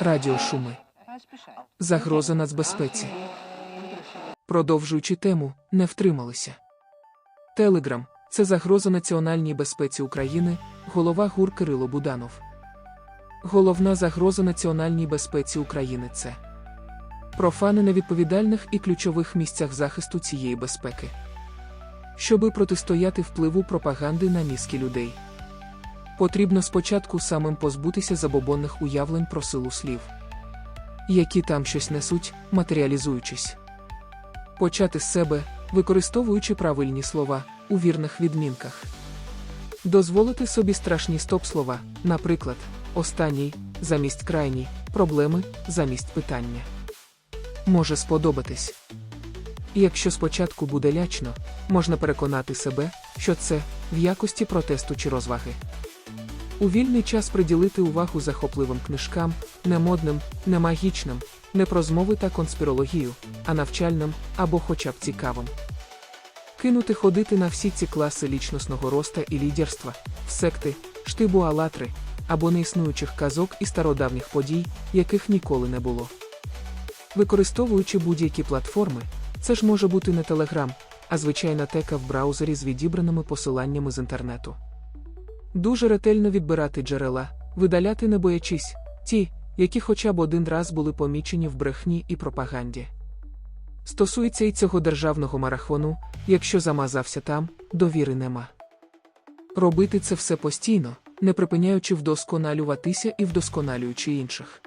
Радіошуми. Загроза нацбезпеці. Продовжуючи тему, не втрималися. Телеграм це загроза національній безпеці України, голова ГУР Кирило Буданов. Головна загроза національній безпеці України це профани на відповідальних і ключових місцях захисту цієї безпеки. Щоби протистояти впливу пропаганди на мізки людей. Потрібно спочатку самим позбутися забобонних уявлень про силу слів, які там щось несуть, матеріалізуючись. Почати з себе, використовуючи правильні слова у вірних відмінках. Дозволити собі страшні стоп-слова, наприклад, останній, замість крайній, проблеми, замість питання. Може сподобатись. Якщо спочатку буде лячно, можна переконати себе, що це в якості протесту чи розваги. У вільний час приділити увагу захопливим книжкам, не модним, не магічним, не про змови та конспірологію, а навчальним або хоча б цікавим. Кинути ходити на всі ці класи лічностного роста і лідерства, в секти, штибу алатри або неіснуючих казок і стародавніх подій, яких ніколи не було. Використовуючи будь-які платформи, це ж може бути не Telegram, а звичайна тека в браузері з відібраними посиланнями з інтернету. Дуже ретельно відбирати джерела, видаляти не боячись, ті, які хоча б один раз були помічені в брехні і пропаганді. Стосується і цього державного марафону, якщо замазався там, довіри нема. Робити це все постійно, не припиняючи вдосконалюватися і вдосконалюючи інших.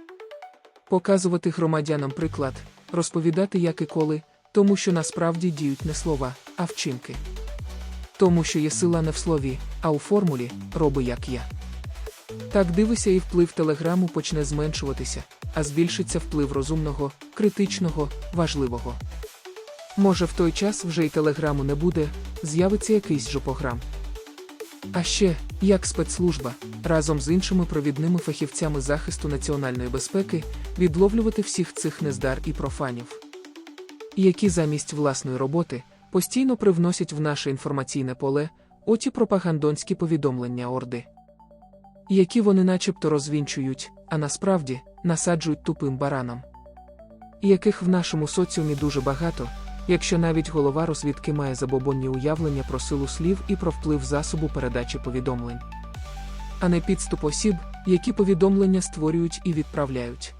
Показувати громадянам приклад, розповідати як і коли, тому що насправді діють не слова, а вчинки. Тому що є сила не в слові, а у формулі роби як я. Так дивися, і вплив телеграму почне зменшуватися, а збільшиться вплив розумного, критичного, важливого. Може, в той час вже й телеграму не буде, з'явиться якийсь жопограм. А ще, як спецслужба, разом з іншими провідними фахівцями захисту національної безпеки, відловлювати всіх цих нездар і профанів, які замість власної роботи постійно привносять в наше інформаційне поле оті пропагандонські повідомлення орди, які вони начебто розвінчують, а насправді насаджують тупим баранам, яких в нашому соціумі дуже багато, якщо навіть голова розвідки має забобонні уявлення про силу слів і про вплив засобу передачі повідомлень, а не підступ осіб, які повідомлення створюють і відправляють.